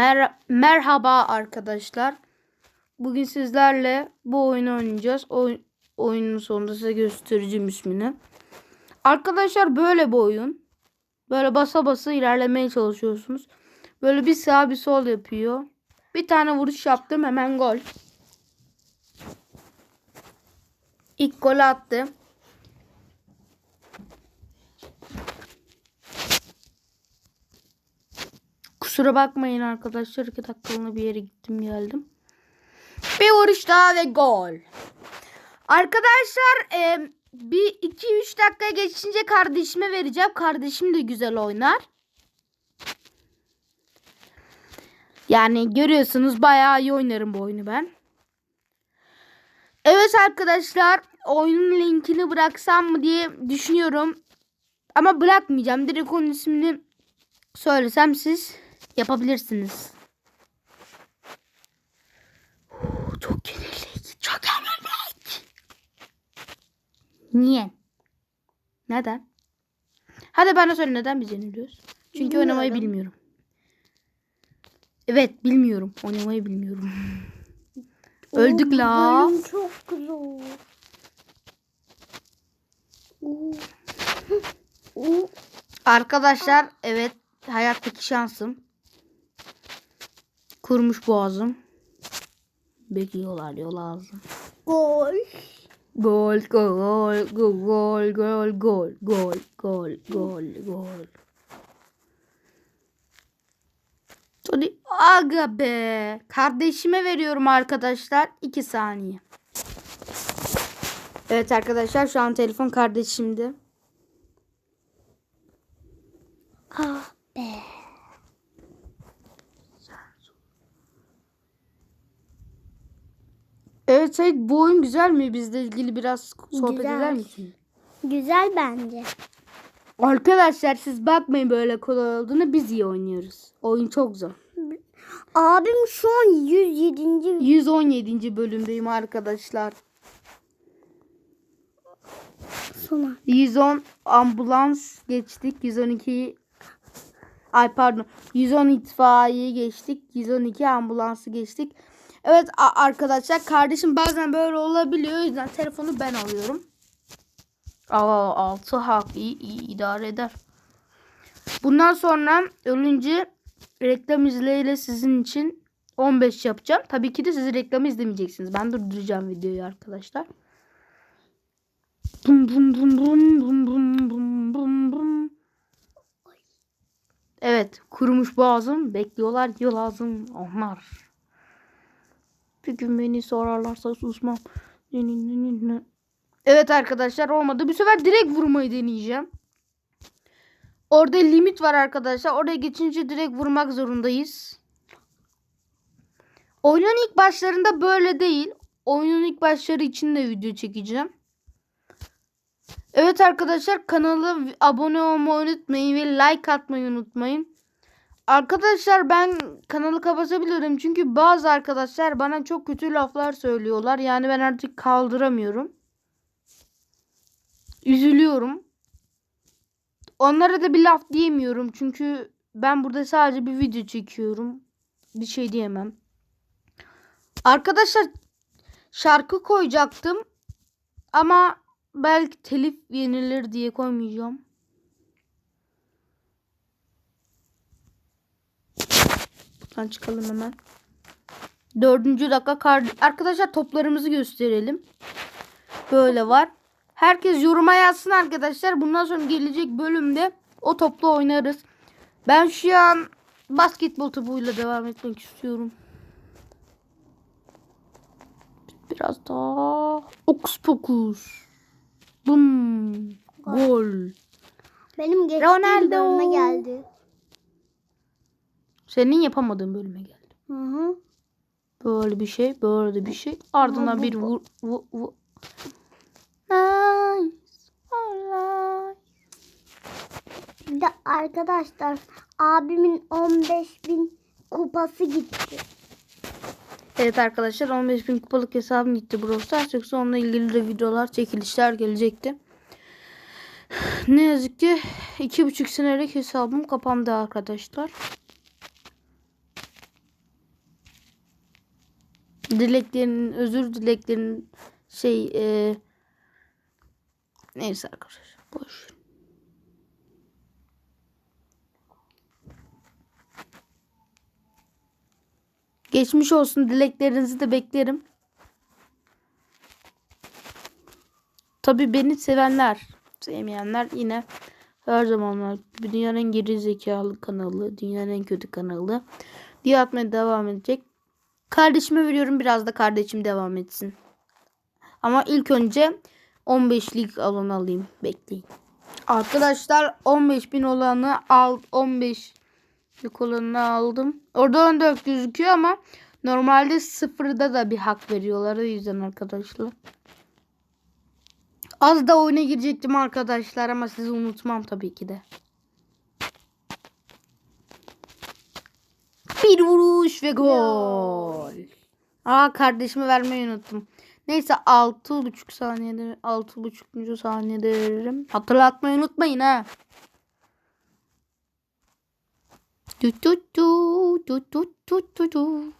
Mer merhaba arkadaşlar. Bugün sizlerle bu oyunu oynayacağız. Oy oyunun sonunda size göstereceğim ismini. Arkadaşlar böyle bir oyun. Böyle basa basa ilerlemeye çalışıyorsunuz. Böyle bir sağ bir sol yapıyor. Bir tane vuruş yaptım hemen gol. İlk gol attı. Kusura bakmayın arkadaşlar. 2 dakikalığına bir yere gittim geldim. Bir vuruş daha ve gol. Arkadaşlar e, bir 2-3 dakika geçince kardeşime vereceğim. Kardeşim de güzel oynar. Yani görüyorsunuz bayağı iyi oynarım bu oyunu ben. Evet arkadaşlar oyunun linkini bıraksam mı diye düşünüyorum. Ama bırakmayacağım. Direkt onun ismini söylesem siz yapabilirsiniz. Uu, Çok yenilik. Çok yenilik. Niye? Neden? Hadi bana söyle neden biz yeniliyoruz? Çünkü Bilmiyorum. oynamayı bilmiyorum. Evet bilmiyorum. Oynamayı bilmiyorum. Öldük Oo, la. çok zor. Oo. Oo. Arkadaşlar evet hayattaki şansım. Kurmuş boğazım. Bekliyorlar ağzım. Gol. Gol gol gol gol gol gol gol gol gol gol. Hadi aga be. Kardeşime veriyorum arkadaşlar. 2 saniye. Evet arkadaşlar şu an telefon kardeşimde. Ah Evet Sait bu oyun güzel mi? Bizle ilgili biraz sohbet Güzel. eder misin? Güzel bence. Arkadaşlar siz bakmayın böyle kolay olduğunu biz iyi oynuyoruz. Oyun çok zor. Abim şu an 107. 117. bölümdeyim arkadaşlar. sona. 110 ambulans geçtik. 112 ay pardon 110 itfaiye geçtik. 112 ambulansı geçtik. Evet arkadaşlar kardeşim bazen böyle olabiliyor. O yüzden telefonu ben alıyorum. Aa, altı hak iyi, iyi idare eder. Bundan sonra ölünce reklam izleyle sizin için 15 yapacağım. Tabii ki de siz reklamı izlemeyeceksiniz. Ben durduracağım videoyu arkadaşlar. Bum bum bum bum bum bum bum bum bum. Evet, kurumuş boğazım. Bekliyorlar yol ağzım onlar. Bir gün beni sorarlarsa susmam. Evet arkadaşlar olmadı. Bu sefer direkt vurmayı deneyeceğim. Orada limit var arkadaşlar. Oraya geçince direkt vurmak zorundayız. Oyunun ilk başlarında böyle değil. Oyunun ilk başları için de video çekeceğim. Evet arkadaşlar kanala abone olmayı unutmayın ve like atmayı unutmayın. Arkadaşlar ben kanalı kapatabilirim çünkü bazı arkadaşlar bana çok kötü laflar söylüyorlar. Yani ben artık kaldıramıyorum. Üzülüyorum. Onlara da bir laf diyemiyorum çünkü ben burada sadece bir video çekiyorum. Bir şey diyemem. Arkadaşlar şarkı koyacaktım ama belki telif yenilir diye koymayacağım. Buradan çıkalım hemen. Dördüncü dakika kar... Arkadaşlar toplarımızı gösterelim. Böyle var. Herkes yoruma yazsın arkadaşlar. Bundan sonra gelecek bölümde o topla oynarız. Ben şu an basketbol topuyla devam etmek istiyorum. Biraz daha okus pokus. Bum. Gol. Benim geçtiğim Ronaldo. geldi. Senin yapamadığın bölüme geldi. Hı hı. Böyle bir şey, böyle bir şey. Ardından bu- bir vur, vur, vur. Nice. Alright. Bir de arkadaşlar abimin 15 bin kupası gitti. Evet arkadaşlar 15.000 kupalık hesabım gitti Brawl Stars. Yoksa onunla ilgili de videolar, çekilişler gelecekti. Ne yazık ki 2,5 senelik hesabım kapandı arkadaşlar. Dileklerinin özür dileklerinin şey e, neyse arkadaşlar boş. Geçmiş olsun dileklerinizi de beklerim. Tabii beni sevenler, sevmeyenler yine her zamanlar dünyanın geri zekalı kanalı, dünyanın en kötü kanalı diye atmaya devam edecek. Kardeşime veriyorum biraz da kardeşim devam etsin. Ama ilk önce 15'lik alanı alayım. Bekleyin. Arkadaşlar 15 bin olanı al 15'lik olanı aldım. Orada 14 gözüküyor ama normalde sıfırda da bir hak veriyorlar. O yüzden arkadaşlar. Az da oyuna girecektim arkadaşlar ama sizi unutmam tabii ki de. Bir vuruş ve gol. Aa kardeşime vermeyi unuttum. Neyse 6,5 saniyede 6,5. saniyede veririm. Hatırlatmayı unutmayın ha. Du du du du du du du du.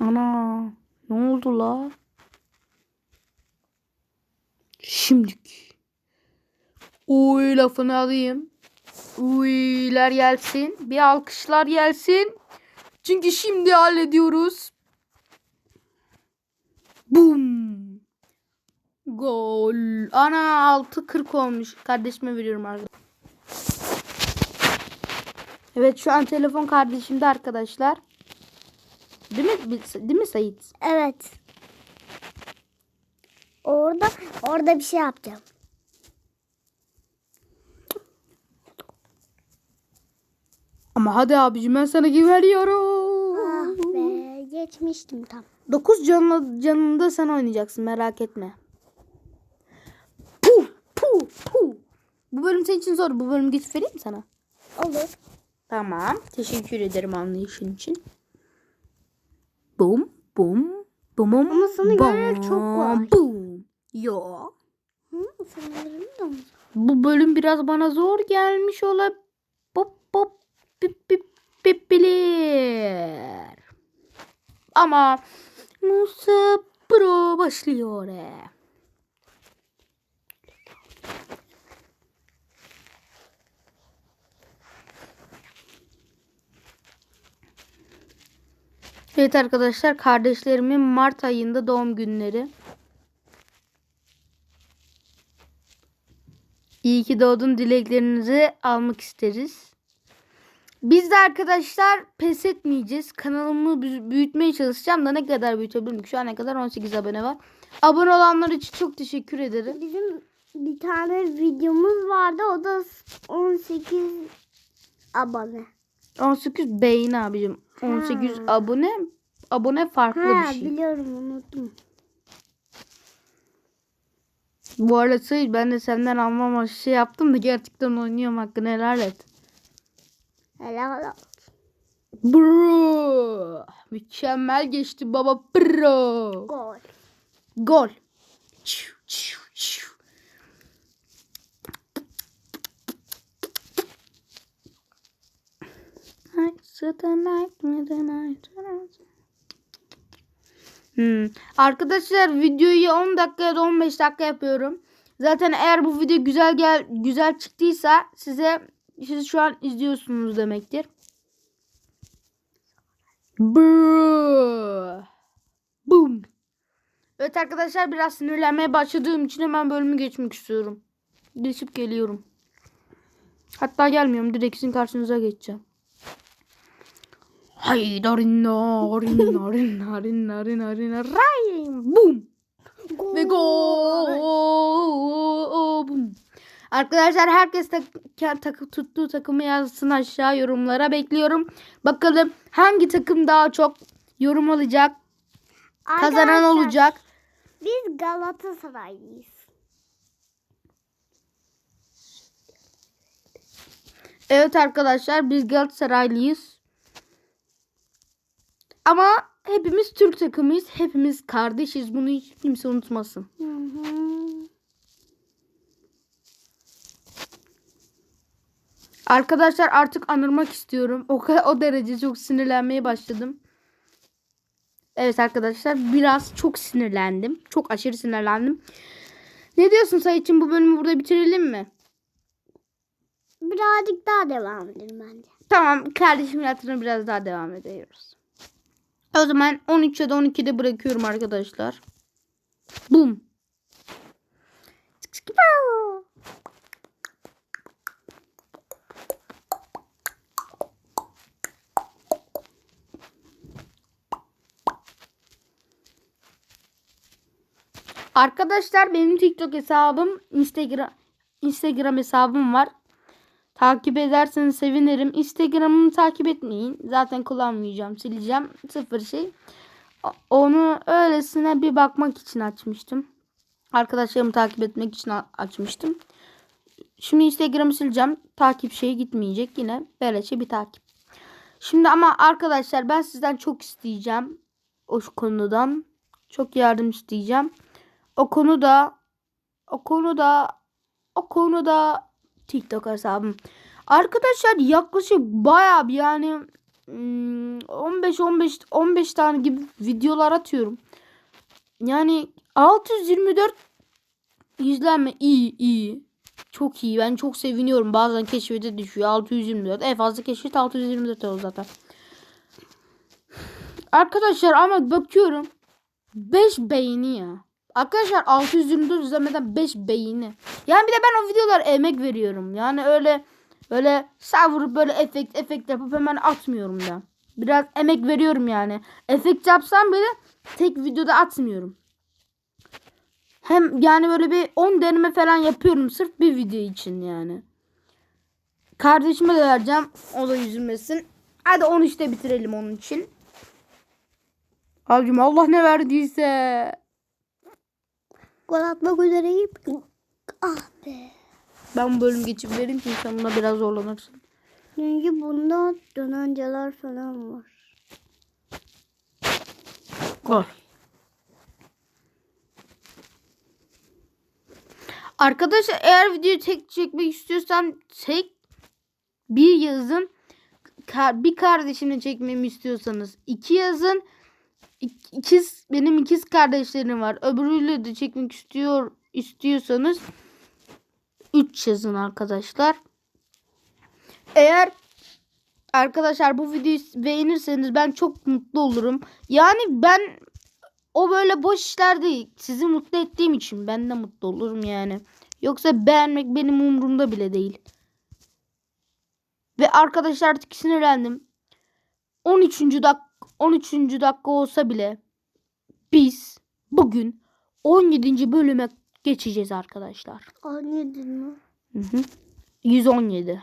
Ana ne oldu la? Şimdik. Uy lafını alayım. Uylar gelsin. Bir alkışlar gelsin. Çünkü şimdi hallediyoruz. Bum. Gol. Ana 6.40 olmuş. Kardeşime veriyorum arkadaşlar. Evet şu an telefon kardeşimde arkadaşlar. Değil mi? Değil mi Sait? Evet. Orada orada bir şey yapacağım. Ama hadi abicim ben sana güveniyorum. Ah be geçmiştim tam. 9 canlı, canında sen oynayacaksın merak etme. Puh puh puh. Bu bölüm senin için zor. Bu bölüm geç vereyim mi sana? Olur. Tamam. Teşekkür ederim anlayışın için. Bum bum bum bum. Ama sana göre çok kolay. Bum. Yo. Hı, sanırım da mı? Bu bölüm biraz bana zor gelmiş olabilir. Pip pip pip bilir. Ama Musa Pro başlıyor. Evet arkadaşlar kardeşlerimin Mart ayında doğum günleri. İyi ki doğdun dileklerinizi almak isteriz. Biz de arkadaşlar pes etmeyeceğiz. Kanalımı büyü- büyütmeye çalışacağım da ne kadar büyütebilirim? Şu ana kadar 18 abone var. Abone olanlar için çok teşekkür ederim. Bizim bir tane videomuz vardı. O da 18 abone. 18 beğeni abicim. 18 Ha. abone abone farklı Ha bir şey. biliyorum unuttum. Bu arada Sait, ben de senden almama şey yaptım da gerçekten oynuyorum hakkını helal et. Helal olsun. Bro. Mükemmel geçti baba bro. Gol. Gol. Çiu, çiu, çiu. Hmm. Arkadaşlar videoyu 10 dakika ya da 15 dakika yapıyorum. Zaten eğer bu video güzel gel güzel çıktıysa size siz şu an izliyorsunuz demektir. Brrrr. Boom. Evet arkadaşlar biraz sinirlenmeye başladığım için hemen bölümü geçmek istiyorum. Geçip geliyorum. Hatta gelmiyorum. Direkt sizin karşınıza geçeceğim. Hayda rinna rinna rinna rinna rinna rinna ray boom ve gol boom. Arkadaşlar herkes tak, tak, tuttuğu takımı yazsın aşağı yorumlara bekliyorum. Bakalım hangi takım daha çok yorum alacak, kazanan Arkadaşlar, olacak. Biz Galatasaraylıyız. Evet arkadaşlar biz Galatasaraylıyız. Ama hepimiz Türk takımıyız. Hepimiz kardeşiz. Bunu hiç kimse unutmasın. Hı hı. Arkadaşlar artık anırmak istiyorum. O kadar, o derece çok sinirlenmeye başladım. Evet arkadaşlar biraz çok sinirlendim. Çok aşırı sinirlendim. Ne diyorsun Sayıç'ın bu bölümü burada bitirelim mi? Birazcık daha devam edelim bence. Tamam kardeşimin hatırına biraz daha devam ediyoruz. O zaman 13 ya da 12'de bırakıyorum arkadaşlar. Bum. Çık çık Arkadaşlar benim TikTok hesabım, Instagram Instagram hesabım var. Takip ederseniz sevinirim. Instagram'ımı takip etmeyin. Zaten kullanmayacağım. Sileceğim. Sıfır şey. Onu öylesine bir bakmak için açmıştım. Arkadaşlarımı takip etmek için açmıştım. Şimdi Instagram'ı sileceğim. Takip şeyi gitmeyecek. Yine böylece bir takip. Şimdi ama arkadaşlar ben sizden çok isteyeceğim. O konudan. Çok yardım isteyeceğim. O konuda o konuda o konuda TikTok hesabım. Arkadaşlar yaklaşık bayağı bir yani hmm, 15 15 15 tane gibi videolar atıyorum. Yani 624 izlenme iyi iyi. Çok iyi. Ben çok seviniyorum. Bazen keşfete düşüyor. 624. En fazla keşfet 624 oldu zaten. Arkadaşlar ama bakıyorum 5 beğeni ya. Arkadaşlar 624 izlemeden 5 beğeni. Yani bir de ben o videolara emek veriyorum. Yani öyle öyle savurup böyle efekt efekt yapıp hemen atmıyorum da. Biraz emek veriyorum yani. Efekt yapsam bile tek videoda atmıyorum. Hem yani böyle bir 10 deneme falan yapıyorum sırf bir video için yani. Kardeşime de vereceğim. O da üzülmesin. Hadi 13'te bitirelim onun için. Abicim Allah ne verdiyse. Gol atmak üzereyim. Ah be. Ben bölüm geçip vereyim ki sen buna biraz zorlanırsın. Çünkü bunda dönenceler falan var. Gol. Arkadaşlar eğer videoyu tek çekmek istiyorsam tek bir yazın. Bir kardeşimle çekmemi istiyorsanız iki yazın. İk- İkiz benim ikiz kardeşlerim var. Öbürüyle de çekmek istiyor istiyorsanız 3 yazın arkadaşlar. Eğer arkadaşlar bu videoyu beğenirseniz ben çok mutlu olurum. Yani ben o böyle boş işler değil. Sizi mutlu ettiğim için ben de mutlu olurum yani. Yoksa beğenmek benim umurumda bile değil. Ve arkadaşlar artık sinirlendim. 13. dak 13. dakika olsa bile biz bugün 17. bölüme geçeceğiz arkadaşlar. Anladın mı? Hı hı. 117.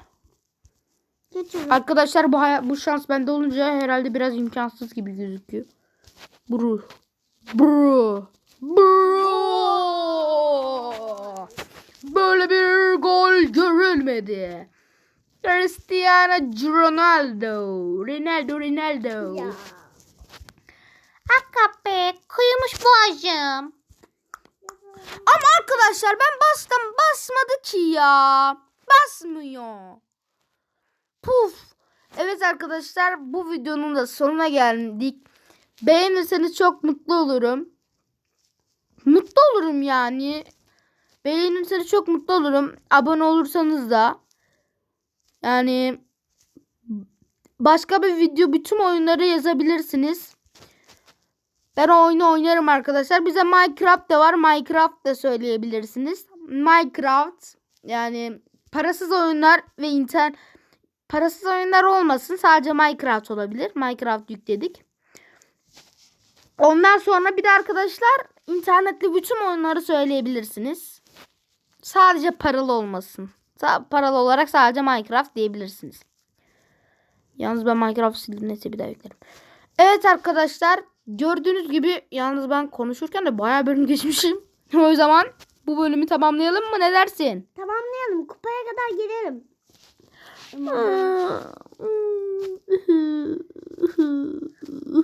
Geçelim. Arkadaşlar bu bu şans bende olunca herhalde biraz imkansız gibi gözüküyor. Bro. Bro. Bro. Böyle bir gol görülmedi. Cristiano Ronaldo. Ronaldo Ronaldo. Ya. Akabe kıymış boğazım. Ama arkadaşlar ben bastım basmadı ki ya. Basmıyor. Puf. Evet arkadaşlar bu videonun da sonuna geldik. Beğenirseniz çok mutlu olurum. Mutlu olurum yani. Beğenirseniz çok mutlu olurum. Abone olursanız da. Yani başka bir video bütün oyunları yazabilirsiniz. Ben o oyunu oynarım arkadaşlar. Bize Minecraft da var. Minecraft da söyleyebilirsiniz. Minecraft yani parasız oyunlar ve internet parasız oyunlar olmasın. Sadece Minecraft olabilir. Minecraft yükledik. Ondan sonra bir de arkadaşlar internetli bütün oyunları söyleyebilirsiniz. Sadece paralı olmasın. Paralı olarak sadece Minecraft diyebilirsiniz. Yalnız ben Minecraft sildim neyse bir daha yüklerim. Evet arkadaşlar gördüğünüz gibi yalnız ben konuşurken de bayağı bölüm geçmişim. o zaman bu bölümü tamamlayalım mı ne dersin? Tamamlayalım. Kupaya kadar gidelim.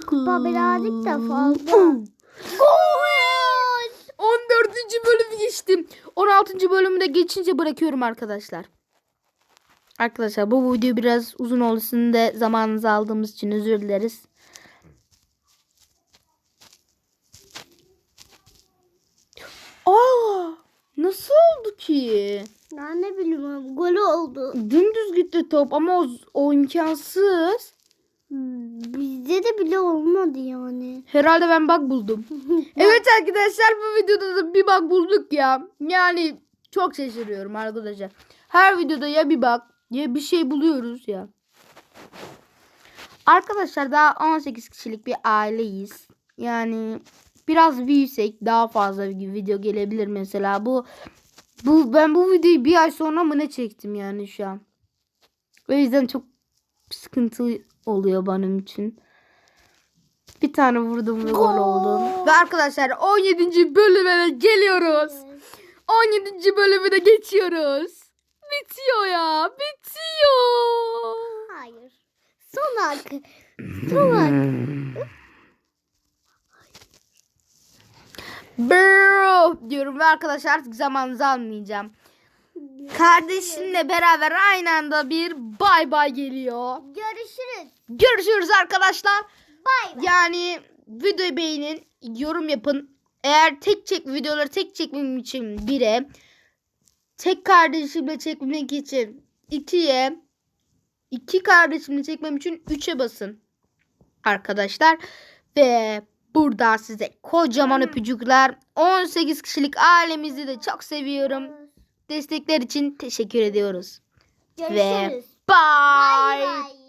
Kupa birazcık da fazla. Gol! 14. bölümü geçtim. 16. bölümü de geçince bırakıyorum arkadaşlar. Arkadaşlar bu video biraz uzun. Sizin de zamanınızı aldığımız için özür dileriz. Aa, nasıl oldu ki? Ben ne bileyim abi, gol oldu. Dümdüz gitti top ama o, o imkansız. Bizde de bile olmadı yani. Herhalde ben bug buldum. evet arkadaşlar bu videoda da bir bug bulduk ya. Yani çok şaşırıyorum arkadaşlar. Her videoda ya bir bug ya bir şey buluyoruz ya. Arkadaşlar daha 18 kişilik bir aileyiz. Yani biraz büyüsek daha fazla bir video gelebilir mesela. Bu bu ben bu videoyu bir ay sonra mı ne çektim yani şu an. O yüzden çok sıkıntı oluyor benim için. Bir tane vurdum ve gol oldu. Ve arkadaşlar 17. bölüme geliyoruz. 17. bölümüne geçiyoruz. Bitiyor ya. Bitiyor. Hayır. Son hakkı. Son hakkı. Bro diyorum ve arkadaşlar artık zamanınızı almayacağım. Kardeşimle beraber aynı anda bir bay bay geliyor. Görüşürüz. Görüşürüz arkadaşlar. Bay bay. Yani videoyu beğenin, yorum yapın. Eğer tek çek videoları tek çekmem için bire, tek kardeşimle çekmek için ikiye, iki kardeşimle çekmem için üçe basın arkadaşlar. Ve burada size kocaman öpücükler. 18 kişilik ailemizi de çok seviyorum. Destekler için teşekkür ediyoruz. Görüşürüz. Bye. Bay bay.